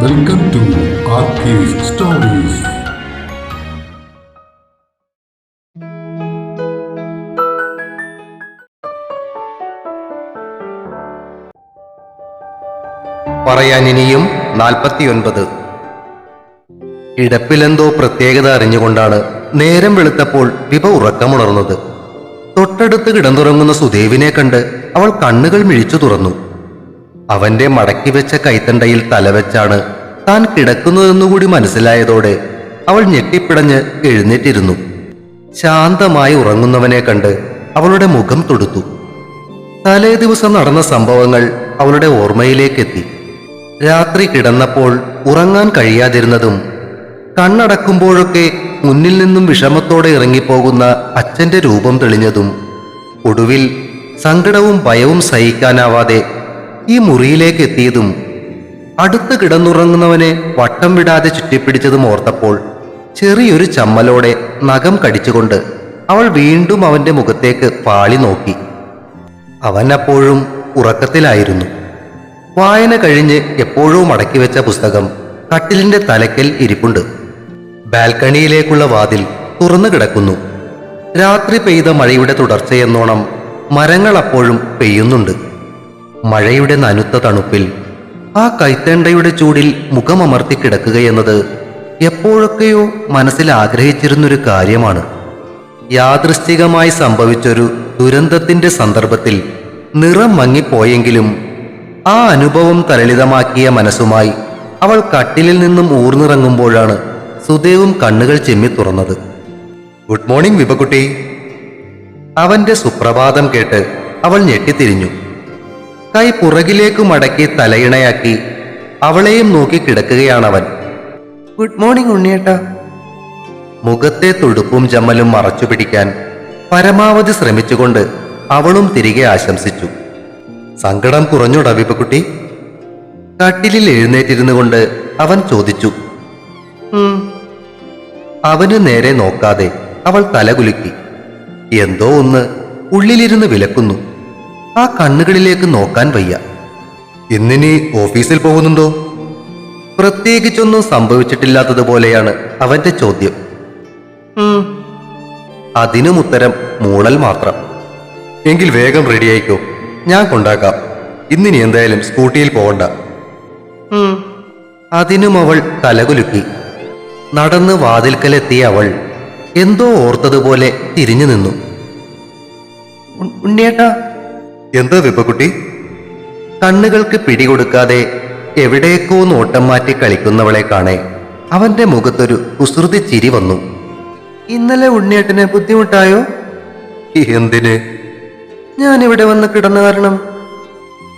Welcome to stories പറയാൻ ഇനിയും നാൽപ്പത്തിയൊൻപത്. ഇടപ്പിലെന്തോ പ്രത്യേകത അറിഞ്ഞുകൊണ്ടാണ് നേരം വെളുത്തപ്പോൾ വിഭ ഉറക്കമുണർന്നത്. തൊട്ടടുത്ത് കിടന്നുറങ്ങുന്ന സുദേവിനെ കണ്ട് അവൾ കണ്ണുകൾ മിഴിച്ചു തുറന്നു. അവന്റെ മടക്കി വെച്ച കൈത്തണ്ടയിൽ തലവെച്ചാണ് താൻ കിടക്കുന്നതെന്നുകൂടി മനസ്സിലായതോടെ അവൾ ഞെട്ടിപ്പിടഞ്ഞ് എഴുന്നേറ്റിരുന്നു. ശാന്തമായി ഉറങ്ങുന്നവനെ കണ്ട് അവളുടെ മുഖം തൊടുത്തു. തലേ ദിവസം നടന്ന സംഭവങ്ങൾ അവളുടെ ഓർമ്മയിലേക്കെത്തി. രാത്രി കിടന്നപ്പോൾ ഉറങ്ങാൻ കഴിയാതിരുന്നതും കണ്ണടക്കുമ്പോഴൊക്കെ മുന്നിൽ നിന്നും വിഷമത്തോടെ ഇറങ്ങിപ്പോകുന്ന അച്ഛന്റെ രൂപം തെളിഞ്ഞതും ഒടുവിൽ സങ്കടവും ഭയവും സഹിക്കാനാവാതെ ഈ മുറിയിലേക്ക് എത്തിയതും അടുത്ത് കിടന്നുറങ്ങുന്നവനെ വട്ടം വിടാതെ ചുറ്റിപ്പിടിച്ചതും ഓർത്തപ്പോൾ ചെറിയൊരു ചമ്മലോടെ നഖം കടിച്ചുകൊണ്ട് അവൾ വീണ്ടും അവന്റെ മുഖത്തേക്ക് പാളി നോക്കി. അവൻ അപ്പോഴും ഉറക്കത്തിലായിരുന്നു. വായന കഴിഞ്ഞ് എപ്പോഴും മടക്കി വെച്ച പുസ്തകം കട്ടിലിന്റെ തലക്കൽ ഇരിപ്പുണ്ട്. ബാൽക്കണിയിലേക്കുള്ള വാതിൽ തുറന്നു കിടക്കുന്നു. രാത്രി പെയ്ത മഴയുടെ തുടർച്ചയെന്നോണം മരങ്ങൾ അപ്പോഴും പെയ്യുന്നുണ്ട്. മഴയുടെ നനുത്ത തണുപ്പിൽ ആ കൈത്തേണ്ടയുടെ ചൂടിൽ മുഖമമർത്തി കിടക്കുകയെന്നത് എപ്പോഴൊക്കെയോ മനസ്സിൽ ആഗ്രഹിച്ചിരുന്നൊരു കാര്യമാണ്. യാദൃശ്ചികമായി സംഭവിച്ചൊരു ദുരന്തത്തിന്റെ സന്ദർഭത്തിൽ നിറം മങ്ങിപ്പോയെങ്കിലും ആ അനുഭവം തരളിതമാക്കിയ മനസ്സുമായി അവൾ കട്ടിലിൽ നിന്നും ഊർന്നിറങ്ങുമ്പോഴാണ് സുദേവും കണ്ണുകൾ ചെമ്മി തുറന്നത്. ഗുഡ് മോർണിംഗ് വിപകുട്ടി അവന്റെ സുപ്രഭാതം കേട്ട് അവൾ ഞെട്ടിത്തിരിഞ്ഞു. കൈ പുറകിലേക്ക് മടക്കി തലയിണയാക്കി. അവളെയും നോക്കി കിടക്കുകയാണവൻ. Good morning ഉണ്ണിയേട്ട. മുഖത്തെ തുടുപ്പും ചമ്മലും മറച്ചു പിടിക്കാൻ പരമാവധി ശ്രമിച്ചുകൊണ്ട് അവളും തിരികെ ആശംസിച്ചു. സങ്കടം കുറഞ്ഞുടാ വിപക്കുട്ടി. കട്ടിലിൽ എഴുന്നേറ്റിരുന്നു കൊണ്ട് അവൻ ചോദിച്ചു. അവന് നേരെ നോക്കാതെ അവൾ തലകുലുക്കി. എന്തോ ഒന്ന് ഉള്ളിലിരുന്ന് വിലക്കുന്നു. ആ കണ്ണുകളിലേക്ക് നോക്കാൻ വയ്യ. ഇന്നിനി ഓഫീസിൽ പോകുന്നുണ്ടോ? പ്രത്യേകിച്ചൊന്നും സംഭവിച്ചിട്ടില്ലാത്തതുപോലെയാണ് അവന്റെ ചോദ്യം. അതിനും ഉത്തരം മൂളൽ മാത്രം. എങ്കിൽ വേഗം റെഡിയായിക്കോ ഞാൻ കൊണ്ടാക്കാം. ഇന്നിനി എന്തായാലും സ്കൂട്ടിയിൽ പോകണ്ട അതിനും അവൾ തലകുലുക്കി. നടന്ന് വാതിൽക്കലെത്തിയ അവൾ എന്തോ ഓർത്തതുപോലെ തിരിഞ്ഞു നിന്നു. ഉണ്ണിയേട്ടാ എന്താ വിപ്പക്കുട്ടി കണ്ണുകൾക്ക് പിടികൊടുക്കാതെ എവിടേക്കോ നോട്ടം മാറ്റി കളിക്കുന്നവളെ കാണേ അവന്റെ മുഖത്തൊരു കുസൃതി ചിരി വന്നു. ഇന്നലെ ഉണ്ണിയേട്ടന് ബുദ്ധിമുട്ടായോ? എന്തിന്? ഞാൻ ഇവിടെ വന്ന് കിടന്ന കാരണം.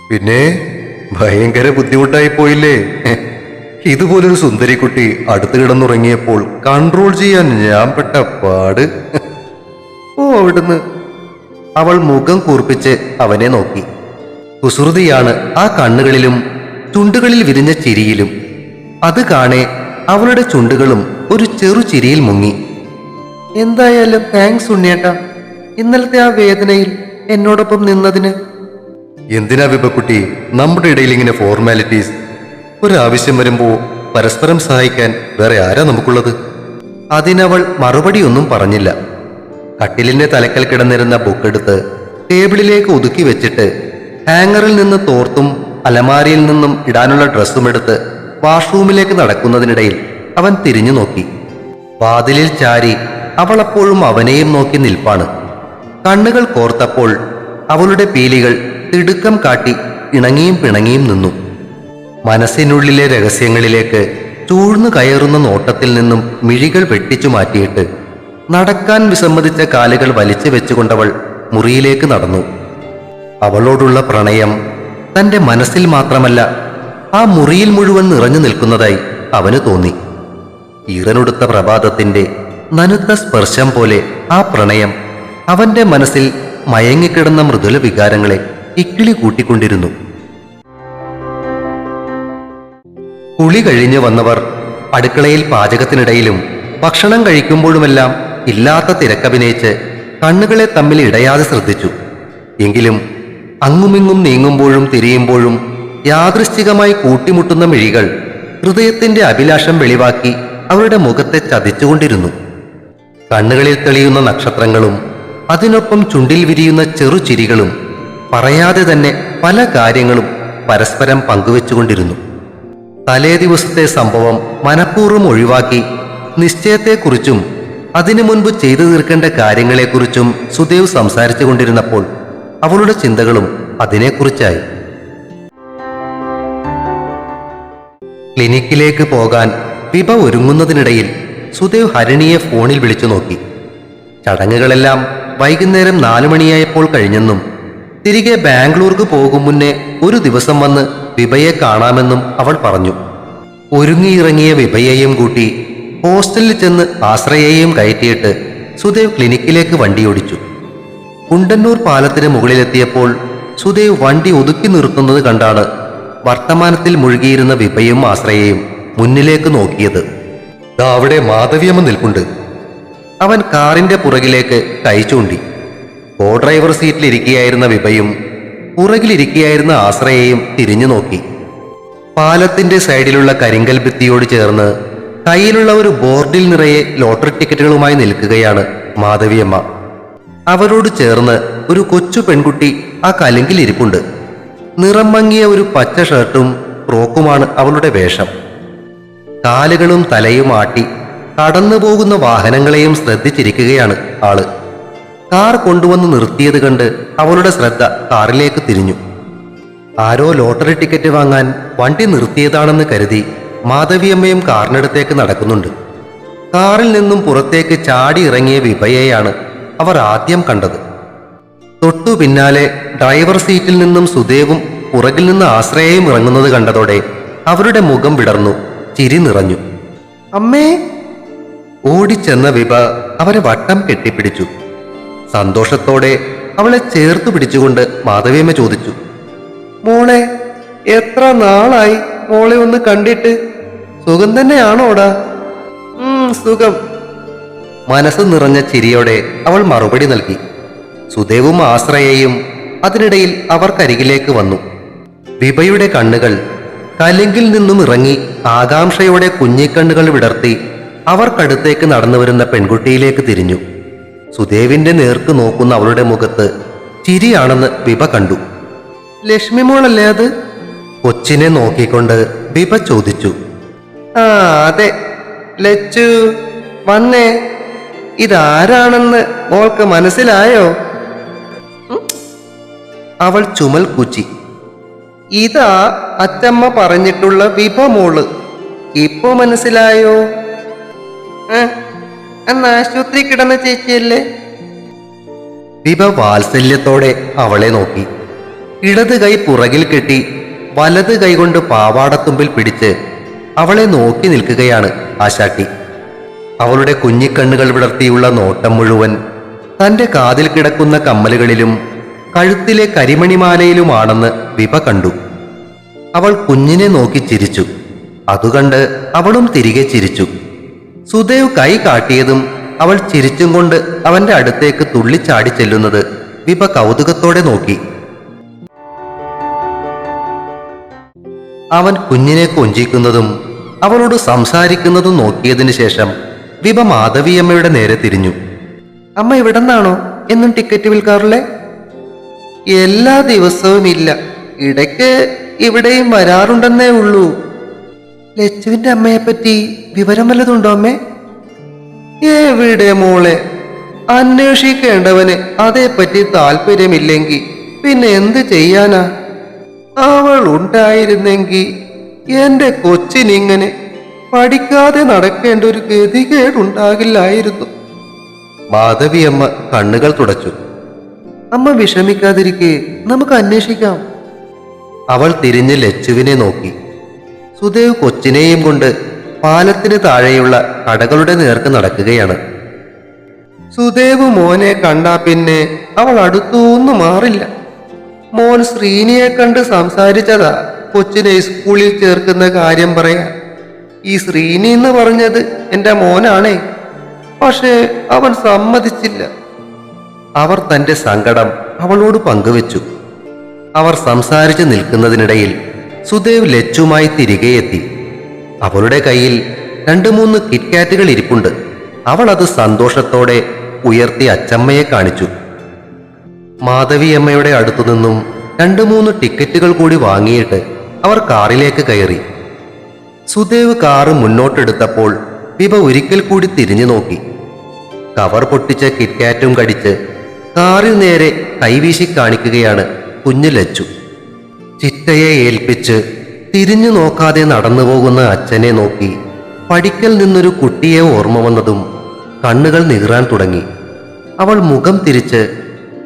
പിന്നെ ഭയങ്കര ബുദ്ധിമുട്ടായി പോയില്ലേ? ഇതുപോലൊരു സുന്ദരിക്കുട്ടി അടുത്ത് കിടന്നുറങ്ങിയപ്പോൾ കൺട്രോൾ ചെയ്യാൻ ഞാൻ പെട്ട പാട്. ഓ അവിടുന്ന് അവൾ മുഖം കൂർപ്പിച്ച് അവനെ നോക്കി. കുസൃതിയാണ് ആ കണ്ണുകളിലും ചുണ്ടുകളിൽ വിരിഞ്ഞ ചിരിയിലും. അത് കാണെ അവളുടെ ചുണ്ടുകളും ഒരു ചെറു ചിരിയിൽ മുങ്ങി. എന്തായാലും താങ്ക്സ് ഉണ്ണിയേട്ട. ഇന്നലത്തെ ആ വേദനയിൽ എന്നോടൊപ്പം നിന്നതിന്. എന്തിനാ വിപക്കുട്ടി? നമ്മുടെ ഇടയിൽ ഇങ്ങനെ ഫോർമാലിറ്റീസ് ഒരാവശ്യം വരുമ്പോ പരസ്പരം സഹായിക്കാൻ വേറെ ആരാ നമുക്കുള്ളത്? അതിനവൾ മറുപടിയൊന്നും പറഞ്ഞില്ല. കട്ടിലിന്റെ തലക്കൽ കിടന്നിരുന്ന ബുക്കെടുത്ത് ടേബിളിലേക്ക് ഒതുക്കി വെച്ചിട്ട് ഹാങ്ങറിൽ നിന്ന് തോർത്തും അലമാരിയിൽ നിന്നും ഇടാനുള്ള ഡ്രസ്സും എടുത്ത് വാഷ്റൂമിലേക്ക് നടക്കുന്നതിനിടയിൽ അവൻ തിരിഞ്ഞു നോക്കി. വാതിലിൽ ചാരി അവളപ്പോഴും അവനെയും നോക്കി നിൽപ്പാണ്. കണ്ണുകൾ കോർത്തപ്പോൾ അവളുടെ പീലികൾ തിടുക്കം കാട്ടി ഇണങ്ങിയും പിണങ്ങിയും നിന്നു. മനസ്സിനുള്ളിലെ രഹസ്യങ്ങളിലേക്ക് ചൂഴ്ന്നു കയറുന്ന നോട്ടത്തിൽ നിന്നും മിഴികൾ വെട്ടിച്ചു മാറ്റിയിട്ട് നടക്കാൻ വിസമ്മതിച്ച കാലുകൾ വലിച്ചു വെച്ചുകൊണ്ടവൾ മുറിയിലേക്ക് നടന്നു. അവളോടുള്ള പ്രണയം തന്റെ മനസ്സിൽ മാത്രമല്ല ആ മുറിയിൽ മുഴുവൻ നിറഞ്ഞു നിൽക്കുന്നതായി അവന് തോന്നി. ഈറനൊടുത്ത പ്രഭാതത്തിന്റെ നനുത്ത സ്പർശം പോലെ ആ പ്രണയം അവന്റെ മനസ്സിൽ മയങ്ങിക്കിടന്ന മൃദുല വികാരങ്ങളെ ഇക്കിളി കൂട്ടിക്കൊണ്ടിരുന്നു. കുളി കഴിഞ്ഞു വന്നവർ അടുക്കളയിൽ പാചകത്തിനിടയിലും ഭക്ഷണം കഴിക്കുമ്പോഴുമെല്ലാം ഇല്ലാത്ത തിരക്കഭിനയിച്ച് കണ്ണുകളെ തമ്മിൽ ഇടയാതെ ശ്രദ്ധിച്ചു. എങ്കിലും അങ്ങുമിങ്ങും നീങ്ങുമ്പോഴും തിരിയുമ്പോഴും യാദൃശ്ചികമായി കൂട്ടിമുട്ടുന്ന മിഴികൾ ഹൃദയത്തിന്റെ അഭിലാഷം വെളിവാക്കി അവരുടെ മുഖത്തെ ചതിച്ചുകൊണ്ടിരുന്നു. കണ്ണുകളിൽ തെളിയുന്ന നക്ഷത്രങ്ങളും അതിനൊപ്പം ചുണ്ടിൽ വിരിയുന്ന ചെറുചിരികളും പറയാതെ തന്നെ പല കാര്യങ്ങളും പരസ്പരം പങ്കുവെച്ചുകൊണ്ടിരുന്നു. തലേ ദിവസത്തെ സംഭവം മനഃപൂർവം ഒഴിവാക്കി നിശ്ചയത്തെക്കുറിച്ചും അതിനു മുൻപ് ചെയ്തു തീർക്കേണ്ട കാര്യങ്ങളെക്കുറിച്ചും സുദേവ് സംസാരിച്ചു കൊണ്ടിരുന്നപ്പോൾ അവളുടെ ചിന്തകളും അതിനെക്കുറിച്ചായി. ക്ലിനിക്കിലേക്ക് പോകാൻ വിഭ ഒരുങ്ങുന്നതിനിടയിൽ സുദേവ് ഹരിണിയെ ഫോണിൽ വിളിച്ചു നോക്കി. ചടങ്ങുകളെല്ലാം വൈകുന്നേരം നാലു മണിയായപ്പോൾ കഴിഞ്ഞെന്നും തിരികെ ബാംഗ്ലൂർക്ക് പോകും മുന്നേ ഒരു ദിവസം വന്ന് വിഭയെ കാണാമെന്നും അവൾ പറഞ്ഞു. ഒരുങ്ങിയിറങ്ങിയ വിഭയെയും കൂട്ടി ഹോസ്റ്റലിൽ ചെന്ന് ആശ്രയെയും കയറ്റിയിട്ട് സുദേവ് ക്ലിനിക്കിലേക്ക് വണ്ടിയോടിച്ചു കുണ്ടന്നൂർ പാലത്തിന് മുകളിലെത്തിയപ്പോൾ സുദേവ് വണ്ടി ഒതുക്കി നിർത്തുന്നത് കണ്ടാണ് വർത്തമാനത്തിൽ മുഴുകിയിരുന്ന വിഭയും ആശ്രയയും മുന്നിലേക്ക് നോക്കിയത്. അവിടെ മാധവിയമ്മ നിൽപ്പുണ്ട്. അവൻ കാറിന്റെ പുറകിലേക്ക് കൈ കോ ഡ്രൈവർ സീറ്റിലിരിക്കുകയായിരുന്ന വിഭയും പുറകിലിരിക്കുകയായിരുന്ന ആശ്രയയും തിരിഞ്ഞു നോക്കി പാലത്തിന്റെ സൈഡിലുള്ള കരിങ്കൽ ഭിത്തിയോട് ചേർന്ന് കയ്യിലുള്ള ഒരു ബോർഡിൽ നിറയെ ലോട്ടറി ടിക്കറ്റുകളുമായി നിൽക്കുകയാണ് മാധവിയമ്മ. അവരോട് ചേർന്ന് ഒരു കൊച്ചു പെൺകുട്ടി ആ കലങ്കിൽ ഇരിപ്പുണ്ട്. നിറം മങ്ങിയ ഒരു പച്ച ഷർട്ടും ഫ്രോക്കുമാണ് അവളുടെ വേഷം. കാലുകളും തലയും ആട്ടി കടന്നു പോകുന്ന വാഹനങ്ങളെയും ശ്രദ്ധിച്ചിരിക്കുകയാണ് ആൾ. കാർ കൊണ്ടുവന്ന് നിർത്തിയത് കണ്ട് അവളുടെ ശ്രദ്ധ കാറിലേക്ക് തിരിഞ്ഞു. ആരോ ലോട്ടറി ടിക്കറ്റ് വാങ്ങാൻ വണ്ടി നിർത്തിയതാണെന്ന് കരുതി മാധവിയമ്മയും കാറിനടുത്തേക്ക് നടക്കുന്നുണ്ട്. കാറിൽ നിന്നും പുറത്തേക്ക് ചാടി ഇറങ്ങിയ വിഭയെയാണ് അവർ ആദ്യം കണ്ടത്. തൊട്ടു പിന്നാലെ ഡ്രൈവർ സീറ്റിൽ നിന്നും സുദേവും പുറകിൽ നിന്ന് ആശ്രയയും ഇറങ്ങുന്നത് കണ്ടതോടെ അവരുടെ മുഖം വിടർന്നു ചിരി നിറഞ്ഞു. അമ്മേ! ഓടിച്ചെന്ന വിഭ അവരെ വട്ടം കെട്ടിപ്പിടിച്ചു. സന്തോഷത്തോടെ അവളെ ചേർത്തു പിടിച്ചുകൊണ്ട് മാധവിയമ്മ ചോദിച്ചു മോളെ എത്ര നാളായി മോളെ ഒന്ന് കണ്ടിട്ട് സുഖം തന്നെയാണോടാ? സുഖം. മനസ്സ് നിറഞ്ഞ ചിരിയോടെ അവൾ മറുപടി നൽകി. സുദേവും ആശ്രയയും അതിനിടയിൽ അവർക്കരികിലേക്ക് വന്നു. വിഭയുടെ കണ്ണുകൾ കലിങ്കിൽ നിന്നും ഇറങ്ങി ആകാംക്ഷയോടെ കുഞ്ഞിക്കണ്ണുകൾ വിടർത്തി അവർക്കടുത്തേക്ക് നടന്നു വരുന്ന പെൺകുട്ടിയിലേക്ക് തിരിഞ്ഞു. സുദേവിന്റെ നേർക്ക് നോക്കുന്ന അവളുടെ മുഖത്ത് ചിരിയാണെന്ന് വിഭ കണ്ടു. ലക്ഷ്മി മോളല്ലേ അത്? കൊച്ചിനെ നോക്കിക്കൊണ്ട് ദീപ ചോദിച്ചു. ആ അതെ ലച്ചു വന്നേ. ഇതാരാണെന്ന് മോൾക്ക് മനസ്സിലായോ. അവൾ ചുമൽ കുച്ചി. ഇതാ അച്ചമ്മ പറഞ്ഞിട്ടുള്ള വിഭ മോൾ. ഇപ്പോ മനസ്സിലായോ? അന്ന് ആശുപത്രി കിടന്ന ചേച്ചിയല്ലേ? വിഭ വാത്സല്യത്തോടെ അവളെ നോക്കി. ഇടത് കൈ പുറകിൽ കെട്ടി വലത് കൈകൊണ്ട് പാവാടത്തുമ്പിൽ പിടിച്ച് അവളെ നോക്കി നിൽക്കുകയാണ് ആശാട്ടി. അവളുടെ കുഞ്ഞിക്കണ്ണുകൾ വിടർത്തിയുള്ള നോട്ടം മുഴുവൻ തന്റെ കാതിൽ കിടക്കുന്ന കമ്മലുകളിലും കഴുത്തിലെ കരിമണിമാലയിലുമാണെന്ന് വിഭ കണ്ടു. അവൾ കുഞ്ഞിനെ നോക്കി ചിരിച്ചു. അതുകണ്ട് അവളും തിരികെ ചിരിച്ചു. സുദേവ് കൈ കാട്ടിയതും അവൾ ചിരിച്ചും കൊണ്ട് അവന്റെ അടുത്തേക്ക് തുള്ളിച്ചാടി ചെല്ലുന്നത് വിഭ കൗതുകത്തോടെ നോക്കി. അവൻ കുഞ്ഞിനെ കൊഞ്ചിക്കുന്നതും അവളോട് സംസാരിക്കുന്നതും നോക്കിയതിനു ശേഷം വിഭ മാധവിയമ്മയുടെ നേരെ തിരിഞ്ഞു. അമ്മ ഇവിടെന്നാണോ എന്നും ടിക്കറ്റ് വിൽക്കാറില്ലേ? എല്ലാ ദിവസവും ഇല്ല. ഇടയ്ക്ക് ഇവിടെയും വരാറുണ്ടെന്നേ ഉള്ളൂ. ലച്ചുവിന്റെ അമ്മയെപ്പറ്റി വിവരം വല്ലതുണ്ടോ അമ്മേ? എവിടെ മോളെ? അന്വേഷിക്കേണ്ടവന് അതേപ്പറ്റി താല്പര്യമില്ലെങ്കിൽ പിന്നെ എന്ത് ചെയ്യാനാ? അവൾ ഉണ്ടായിരുന്നെങ്കിൽ എന്റെ കൊച്ചിനിങ്ങനെ പഠിക്കാതെ നടക്കേണ്ട ഒരു ഗതികേടുണ്ടാകില്ലായിരുന്നു. മാധവിയമ്മ കണ്ണുകൾ തുടച്ചു. അമ്മ വിഷമിക്കാതിരിക്കെ നമുക്ക് അന്വേഷിക്കാം. അവൾ തിരിഞ്ഞ് ലച്ചുവിനെ നോക്കി. സുദേവ് കൊച്ചിനെയും കൊണ്ട് പാലത്തിന് താഴെയുള്ള കടകളുടെ നേർക്ക് നടക്കുകയാണ്. സുദേവ് മോനെ കണ്ടാ പിന്നെ അവൾ അടുത്തൊന്നും മാറില്ല. മോൻ ശ്രീനിയെ കണ്ട് സംസാരിച്ചതാ കൊച്ചിനെ സ്കൂളിൽ ചേർക്കുന്ന കാര്യം പറയാൻ. ഈ ശ്രീനി എന്ന് പറഞ്ഞത് എന്റെ മോനാണേ. പക്ഷേ അവൻ സമ്മതിച്ചില്ല. അവർ തന്റെ സങ്കടം അവളോട് പങ്കുവെച്ചു. അവർ സംസാരിച്ചു നിൽക്കുന്നതിനിടയിൽ സുദേവ് ലച്ചുമായി തിരികെ എത്തി. അവളുടെ കയ്യിൽ രണ്ടു മൂന്ന് കിറ്റ്കാറ്റുകൾ ഇരിപ്പുണ്ട്. അവൾ അത് സന്തോഷത്തോടെ ഉയർത്തി അച്ചമ്മയെ കാണിച്ചു. മാധവിയമ്മയുടെ അടുത്തു നിന്നും രണ്ട് മൂന്ന് ടിക്കറ്റുകൾ കൂടി വാങ്ങിയിട്ട് അവർ കാറിലേക്ക് കയറി. സുദേവ് കാറ് മുന്നോട്ടെടുത്തപ്പോൾ വിഭ ഒരിക്കൽ കൂടി തിരിഞ്ഞു നോക്കി. കവർ പൊട്ടിച്ച കിറ്റ്കാറ്റും കടിച്ച് കാറിൽ നേരെ കൈവീശി കാണിക്കുകയാണ് കുഞ്ഞു ലച്ചു. ചിറ്റയെ ഏൽപ്പിച്ച് തിരിഞ്ഞു നോക്കാതെ നടന്നു പോകുന്ന അച്ഛനെ നോക്കി പഠിക്കൽ നിന്നൊരു കുട്ടിയെ ഓർമ്മ വന്നതും കണ്ണുകൾ നിഗ്രാൻ തുടങ്ങി. അവൾ മുഖം തിരിച്ച്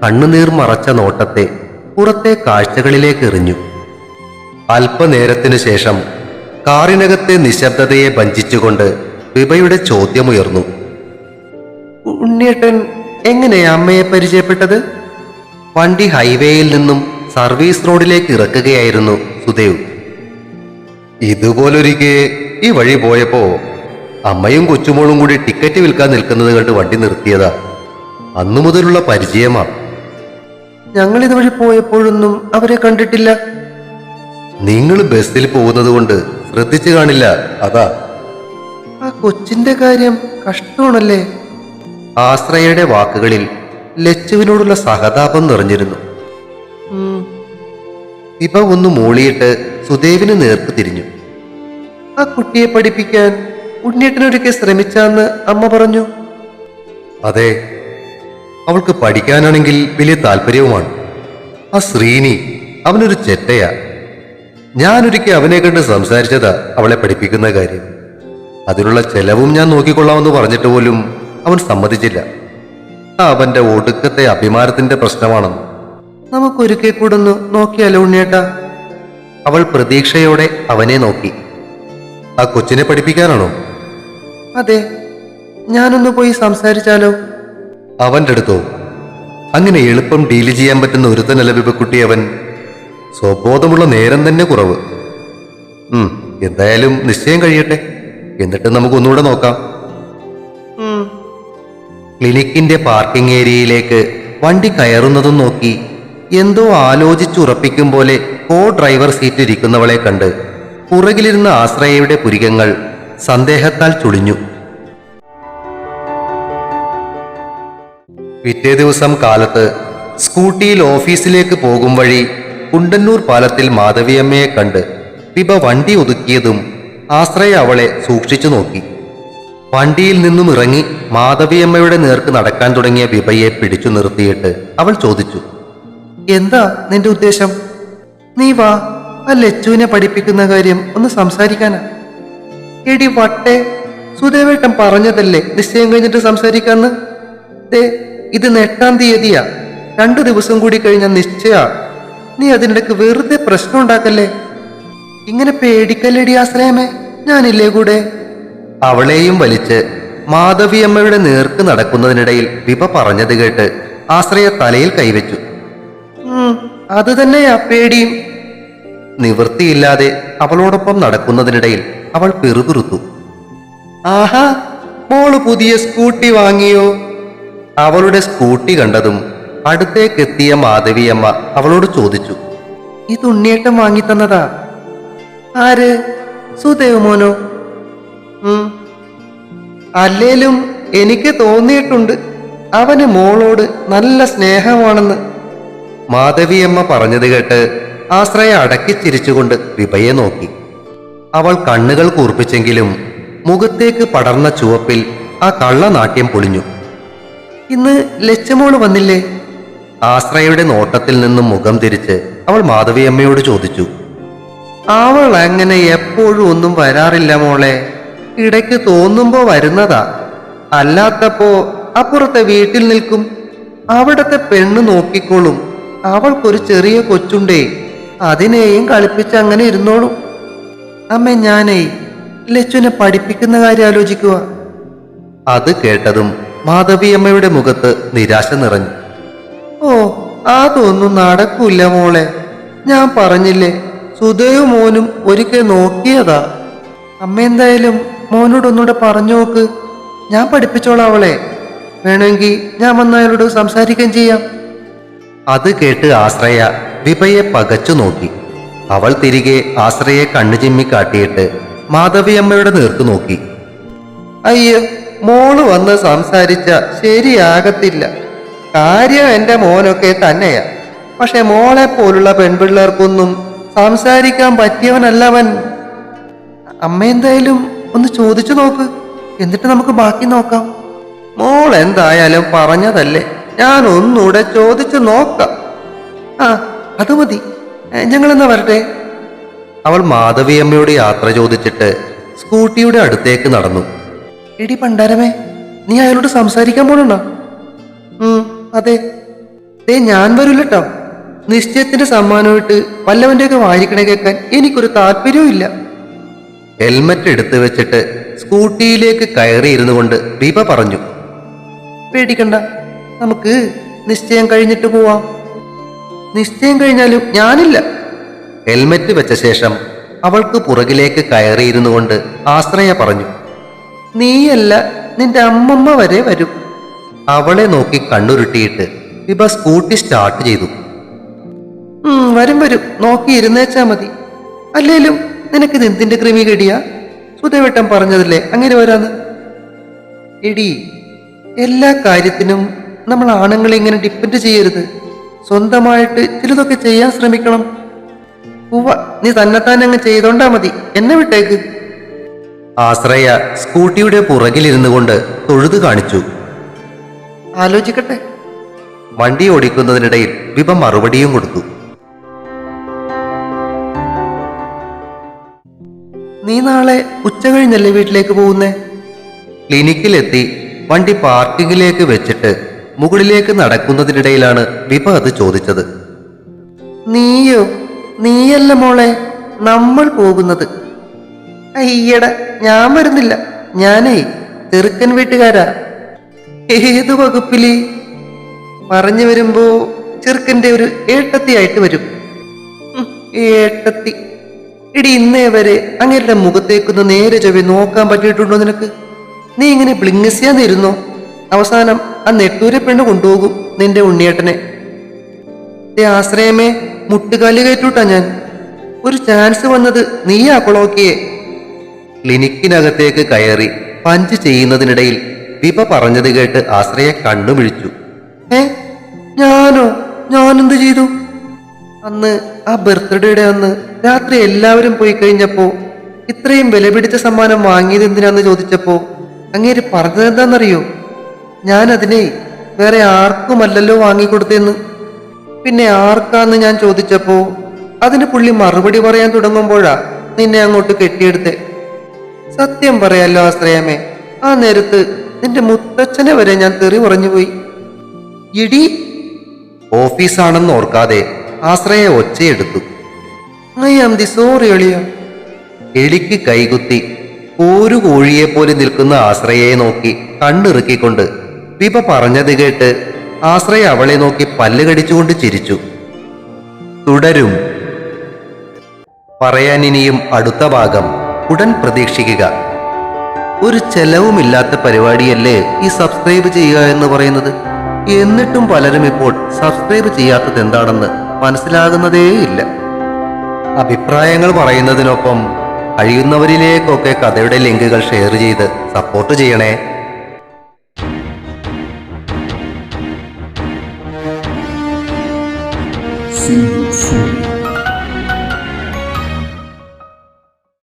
കണ്ണുനീർ മറച്ച നോട്ടത്തെ പുറത്തെ കാഴ്ചകളിലേക്ക് എറിഞ്ഞു. അല്പനേരത്തിനു ശേഷം കാറിനകത്തെ നിശബ്ദതയെ വഞ്ചിച്ചുകൊണ്ട് വിഭയുടെ ചോദ്യമുയർന്നു. ഉണ്ണിയേട്ടൻ എങ്ങനെയാ അമ്മയെ പരിചയപ്പെട്ടത്? വണ്ടി ഹൈവേയിൽ നിന്നും സർവീസ് റോഡിലേക്ക് ഇറക്കുകയായിരുന്നു സുദേവ് ഇതുപോലൊരിക്കെ ഈ വഴി പോയപ്പോ അമ്മയും കൊച്ചുമോളും കൂടി ടിക്കറ്റ് വിൽക്കാൻ നിൽക്കുന്നത് കണ്ട് വണ്ടി നിർത്തിയതാ. അന്നു മുതലുള്ള പരിചയമാ. ഞങ്ങൾ ഇതുവഴി പോയപ്പോഴൊന്നും അവരെ കണ്ടിട്ടില്ല. നിങ്ങൾ ബസ്സിൽ പോകുന്നത് കൊണ്ട് ശ്രദ്ധിച്ചു കാണില്ല അതാ. ആ കൊച്ചിന്റെ കാര്യം കഷ്ടമാണല്ലേ? ആശ്രയയുടെ വാക്കുകളിൽ ലച്ചുവിനോടുള്ള സഹതാപം നിറഞ്ഞിരുന്നു. ഇവ ഒന്ന് മൂളിയിട്ട് സുദേവിന് നേർക്ക് തിരിഞ്ഞു. ആ കുട്ടിയെ പഠിപ്പിക്കാൻ ഉണ്ണിയേട്ടനൊരിക്കൽ ശ്രമിച്ചാന്ന് അമ്മ പറഞ്ഞു. അതെ അവൾക്ക് പഠിക്കാനാണെങ്കിൽ വലിയ താല്പര്യവുമാണ്. ആ ശ്രീനി അവനൊരു ചെറ്റയാ. ഞാനൊരിക്കൽ അവനെ കണ്ട് സംസാരിച്ചതാ അവളെ പഠിപ്പിക്കുന്ന കാര്യം. അതിനുള്ള ചെലവും ഞാൻ നോക്കിക്കൊള്ളാമെന്ന് പറഞ്ഞിട്ട് പോലും അവൻ സമ്മതിച്ചില്ല. അവന്റെ ഒടുക്കത്തെ അഭിമാനത്തിന്റെ പ്രശ്നമാണെന്ന്. നമുക്കൊരിക്കൽ കൂടെ ഒന്ന് നോക്കിയാലോ ഉണ്ണിയേട്ടാ? അവൾ പ്രതീക്ഷയോടെ അവനെ നോക്കി. ആ കൊച്ചിനെ പഠിപ്പിക്കാനാണോ? അതെ ഞാനൊന്ന് പോയി സംസാരിച്ചാലോ? അവന്റെ അടുത്തോ അങ്ങനെ എളുപ്പം ഡീൽ ചെയ്യാൻ പറ്റുന്ന ഒരുത്തനല്ല വിപക്കുട്ടി അവൻ. സ്വബോധമുള്ള നേരം തന്നെ കുറവ്. ഉം, എന്തായാലും നിശ്ചയം കഴിയട്ടെ. എന്നിട്ട് നമുക്ക് ഒന്നുകൂടെ നോക്കാം ക്ലിനിക്കിന്റെ പാർക്കിംഗ് ഏരിയയിലേക്ക് വണ്ടി കയറുന്നതും നോക്കി എന്തോ ആലോചിച്ചുറപ്പിക്കും പോലെ കോ ഡ്രൈവർ സീറ്റ് ഇരിക്കുന്നവളെ കണ്ട് പുറകിലിരുന്ന ആശ്രയയുടെ പുരികങ്ങൾ സന്ദേഹത്താൽ ചുളിഞ്ഞു. പിറ്റേ ദിവസം കാലത്ത് സ്കൂട്ടിയിൽ ഓഫീസിലേക്ക് പോകും വഴി കുണ്ടന്നൂർ പാലത്തിൽ മാധവിയമ്മയെ കണ്ട് വിഭ വണ്ടി ഒതുക്കിയതും ആശ്രയ അവളെ സൂക്ഷിച്ചു നോക്കി. വണ്ടിയിൽ നിന്നും ഇറങ്ങി മാധവിയമ്മയുടെ നേർക്ക് നടക്കാൻ തുടങ്ങിയ വിഭയെ പിടിച്ചു നിർത്തിയിട്ട് അവൾ ചോദിച്ചു എന്താ നിന്റെ ഉദ്ദേശം? നീ വാ ആ ലച്ചുവിനെ പഠിപ്പിക്കുന്ന കാര്യം ഒന്ന് സംസാരിക്കാനാ? എടി വട്ടെ സുദേവേട്ടൻ പറഞ്ഞതല്ലേ നിശ്ചയം കഴിഞ്ഞിട്ട് സംസാരിക്കാന്ന്? ദേ ഇത് എട്ടാം തീയതിയാ. രണ്ടു ദിവസം കൂടി കഴിഞ്ഞ നിശ്ചയ. നീ അതിനിടക്ക് വെറുതെ പ്രശ്നം ഉണ്ടാക്കല്ലേ? ഇങ്ങനെ പേടിക്കല്ലടി ആശ്രയമേ. ഞാനില്ലേ കൂടെ? അവളെയും വലിച്ച് മാധവിയമ്മയുടെ നേർക്ക് നടക്കുന്നതിനിടയിൽ വിപ പറഞ്ഞത് കേട്ട് ആശ്രയ തലയിൽ കൈവച്ചു. അത് തന്നെയാ പേടിയും. നിവൃത്തിയില്ലാതെ അവളോടൊപ്പം നടക്കുന്നതിനിടയിൽ അവൾ പിറുപിറുത്തു. ആഹാ മോൾ പുതിയ സ്കൂട്ടി വാങ്ങിയോ? അവളുടെ സ്കൂട്ടി കണ്ടതും അടുത്തേക്കെത്തിയ മാധവിയമ്മ അവളോട് ചോദിച്ചു ഇത് ഉണ്ണിയേട്ടൻ വാങ്ങിത്തന്നതാ? ആര്? സുദേവ് മോനോ? അല്ലേലും എനിക്ക് തോന്നിയിട്ടുണ്ട് അവന് മോളോട് നല്ല സ്നേഹമാണെന്ന്. മാധവിയമ്മ പറഞ്ഞത് കേട്ട് ആശ്രയ അടക്കി ചിരിച്ചുകൊണ്ട് വിഭയെ നോക്കി. അവൾ കണ്ണുകൾ കൂർപ്പിച്ചെങ്കിലും മുഖത്തേക്ക് പടർന്ന ചുവപ്പിൽ ആ കള്ളനാട്യം പൊളിഞ്ഞു. ഇന്ന് ലച്ചമോൾ വന്നില്ലേ? ആശ്രയയുടെ നോട്ടത്തിൽ നിന്നും മുഖം തിരിച്ച് അവൾ മാധവിയമ്മയോട് ചോദിച്ചു. അവൾ അങ്ങനെ എപ്പോഴും ഒന്നും വരാറില്ല മോളെ. ഇടയ്ക്ക് തോന്നുമ്പോ വരുന്നതാ. അല്ലാത്തപ്പോ അപ്പുറത്തെ വീട്ടിൽ നിൽക്കും. അവിടത്തെ പെണ്ണ് നോക്കിക്കോളും. അവൾക്കൊരു ചെറിയ കൊച്ചുണ്ടേ. അതിനെയും കളിപ്പിച്ച് അങ്ങനെ ഇരുന്നോളൂ. അമ്മ ഞാനേ ലച്ചുവിനെ പഠിപ്പിക്കുന്ന കാര്യം ആലോചിക്കുക അത് കേട്ടതും മാധവിയമ്മയുടെ മുഖത്ത് നിരാശ നിറഞ്ഞു. ഓ അതൊന്നും നടക്കൂല മോളെ. ഞാൻ പറഞ്ഞില്ലേ സുധയും മോനും ഒരിക്കൽ നോക്കിയതാ. അമ്മ എന്തായാലും മോനോട് ഒന്നുകൂടെ പറഞ്ഞു നോക്ക്. ഞാൻ പഠിപ്പിച്ചോളാം അവളെ. വേണമെങ്കിൽ ഞാൻ വന്ന അയാളോട് സംസാരിക്കുകയും ചെയ്യാം. അത് കേട്ട് ആശ്രയ വിഭയെ പകച്ചു നോക്കി. അവൾ തിരികെ ആശ്രയെ കണ്ണു ചിമ്മി കാട്ടിയിട്ട് മാധവിയമ്മയുടെ നേർക്ക് നോക്കി. അയ്യോ മോൾ വന്ന് സംസാരിച്ച ശരിയാകത്തില്ല. കാര്യം എന്റെ മോനൊക്കെ തന്നെയാ. പക്ഷെ മോളെ പോലുള്ള പെൺപിള്ളേർക്കൊന്നും സംസാരിക്കാൻ പറ്റിയവനല്ലവൻ. അമ്മ എന്തായാലും ഒന്ന് ചോദിച്ചു നോക്ക്. എന്നിട്ട് നമുക്ക് ബാക്കി നോക്കാം. മോൾ എന്തായാലും പറഞ്ഞതല്ലേ. ഞാൻ ഒന്നുകൂടെ ചോദിച്ചു നോക്കാം. ആ അത് മതി. ഞങ്ങളെന്നാ വരട്ടെ? അവൾ മാധവിയമ്മയോട് യാത്ര ചോദിച്ചിട്ട് സ്കൂട്ടിയുടെ അടുത്തേക്ക് നടന്നു. എടി പണ്ടാരമേ നീ അയാളോട് സംസാരിക്കാൻ പോണോ ഉം അതെ. ദേ ഞാൻ വരൂലട്ടോ നിശ്ചയത്തിന്റെ സമ്മാനമായിട്ട് വല്ലവന്റെയൊക്കെ വായിക്കണേ കേൾക്കാൻ എനിക്കൊരു താല്പര്യവും ഇല്ല. ഹെൽമറ്റ് എടുത്തു വെച്ചിട്ട് സ്കൂട്ടിയിലേക്ക് കയറിയിരുന്നു കൊണ്ട് ദീപ പറഞ്ഞു. പേടിക്കണ്ട നമുക്ക് നിശ്ചയം കഴിഞ്ഞിട്ട് പോവാം. നിശ്ചയം കഴിഞ്ഞാലും ഞാനില്ല. ഹെൽമറ്റ് വെച്ച ശേഷം അവൾക്ക് പുറകിലേക്ക് കയറിയിരുന്നു കൊണ്ട് ആശ്രയ പറഞ്ഞു. നീയല്ല നിന്റെ അമ്മമ്മ വരെ വരും. അവളെ നോക്കി കണ്ണുരുട്ടിയിട്ട് വിഭ സ്കൂട്ടി സ്റ്റാർട്ട് ചെയ്തു. വരും വരും. നോക്കി ഇരുന്നേച്ചാ മതി. അല്ലേലും നിനക്ക് നിന്തിന്റെ കൃമി ക്രിമി കെടിയാ? സുധവട്ടം പറഞ്ഞതല്ലേ അങ്ങനെ വരാന്ന്. എടി എല്ലാ കാര്യത്തിനും നമ്മൾ ആണുങ്ങളെ ഇങ്ങനെ ഡിപ്പെൻഡ് ചെയ്യരുത്. സ്വന്തമായിട്ട് ചിലതൊക്കെ ചെയ്യാൻ ശ്രമിക്കണം. ഉവ്വ നീ തന്നെത്താൻ അങ്ങ് ചെയ്തോണ്ടാ മതി. എന്നെ വിട്ടേക്ക്. ആശ്രയ സ്കൂട്ടിയുടെ പുറകിലിരുന്നു കൊണ്ട് തൊഴുതു കാണിച്ചു. ആലോചിക്കട്ടെ. വണ്ടി ഓടിക്കുന്നതിനിടയിൽ വിഭ മറുപടിയും കൊടുത്തു. നീ നാളെ ഉച്ച കഴിഞ്ഞല്ലേ വീട്ടിലേക്ക് പോകുന്നേ? ക്ലിനിക്കിലെത്തി വണ്ടി പാർക്കിങ്ങിലേക്ക് വെച്ചിട്ട് മുകളിലേക്ക് നടക്കുന്നതിനിടയിലാണ് വിഭ അത് ചോദിച്ചത്. നീയോ? നീയല്ല മോളെ നമ്മൾ പോകുന്നത്. അയ്യട ഞാൻ വരുന്നില്ല. ഞാനേ ചെറുക്കൻ വീട്ടുകാരാ. ഏത് വകുപ്പിൽ? പറഞ്ഞു വരുമ്പോ ചെറുക്കന്റെ ഒരു ഏട്ടത്തിയായിട്ട് വരും. ഏട്ടത്തി. ഇടി ഇന്നേ വരെ അങ്ങേരുടെ മുഖത്തേക്കൊന്ന് നേരെ ചൊവ്വെ നോക്കാൻ പറ്റിയിട്ടുണ്ടോ നിനക്ക്? നീ ഇങ്ങനെ ബ്ലിങ്ങസ്യാന്നിരുന്നോ അവസാനം ആ നെട്ടൂരെ പെണ്ണ് കൊണ്ടുപോകും നിന്റെ ഉണ്ണിയേട്ടനെ. ആശ്രയമേ മുട്ടുകാലി കയറ്റൂട്ടാ ഞാൻ. ഒരു ചാൻസ് വന്നത് നീയാ കൊളോക്കിയെ. ക്ലിനിക്കിനകത്തേക്ക് കയറി പഞ്ച് ചെയ്യുന്നതിനിടയിൽ വിപ പറഞ്ഞത് കേട്ട് ആശ്രയ കണ്ണുമിഴിച്ചു. ഏ ഞാനോ? ഞാനെന്ത് ചെയ്തു? അന്ന് ആ ബർത്ത്ഡേയുടെ അന്ന് രാത്രി എല്ലാവരും പോയി കഴിഞ്ഞപ്പോ ഇത്രയും വില പിടിച്ച സമ്മാനം വാങ്ങിയത് എന്തിനാന്ന് ചോദിച്ചപ്പോ അങ്ങേര് പറഞ്ഞത് എന്താണെന്നറിയോ ഞാൻ അതിനെ വേറെ ആർക്കുമല്ലല്ലോ വാങ്ങിക്കൊടുത്തെന്ന് പിന്നെ ആർക്കാന്ന് ഞാൻ ചോദിച്ചപ്പോ അതിന് പുള്ളി മറുപടി പറയാൻ തുടങ്ങുമ്പോഴാ നിന്നെ അങ്ങോട്ട് കെട്ടിയെടുത്തെ. സത്യം പറയാലോ ആശ്രയമേ ആ നേരത്ത് നിന്റെ മുത്തച്ഛനെ വരെ ഞാൻ തെറി പറഞ്ഞുപോയി ഇടി. ഓഫീസാണെന്ന് ഓർക്കാതെ ആശ്രയ ഒച്ചയെടുത്തു. ഐ ആം ദി സോറി എളിയ എളിക്ക് കൈകുത്തി ഒരു കോഴിയെ പോലെ നിൽക്കുന്ന ആശ്രയയെ നോക്കി കണ്ണിറുക്കിക്കൊണ്ട് വിപ പറഞ്ഞത് കേട്ട് ആശ്രയ അവളെ നോക്കി പല്ലുകടിച്ചുകൊണ്ട് ചിരിച്ചു. തുടരും. പറയാൻ ഇനിയും അടുത്ത ഭാഗം. ഉടൻ പ്രതീക്ഷിക്കുക. ഒരു ചെലവുമില്ലാത്ത പരിപാടിയല്ലേ ഈ സബ്സ്ക്രൈബ് ചെയ്യുക എന്ന് പറയുന്നത്? എന്നിട്ടും പലരും ഇപ്പോൾ സബ്സ്ക്രൈബ് ചെയ്യാത്തത് എന്താണെന്ന് മനസ്സിലാകുന്നതേയില്ല. അഭിപ്രായങ്ങൾ പറയുന്നതിനൊപ്പം കഴിയുന്നവരിലേക്കൊക്കെ കഥയുടെ ലിങ്കുകൾ ഷെയർ ചെയ്ത് സപ്പോർട്ട് ചെയ്യണേ. See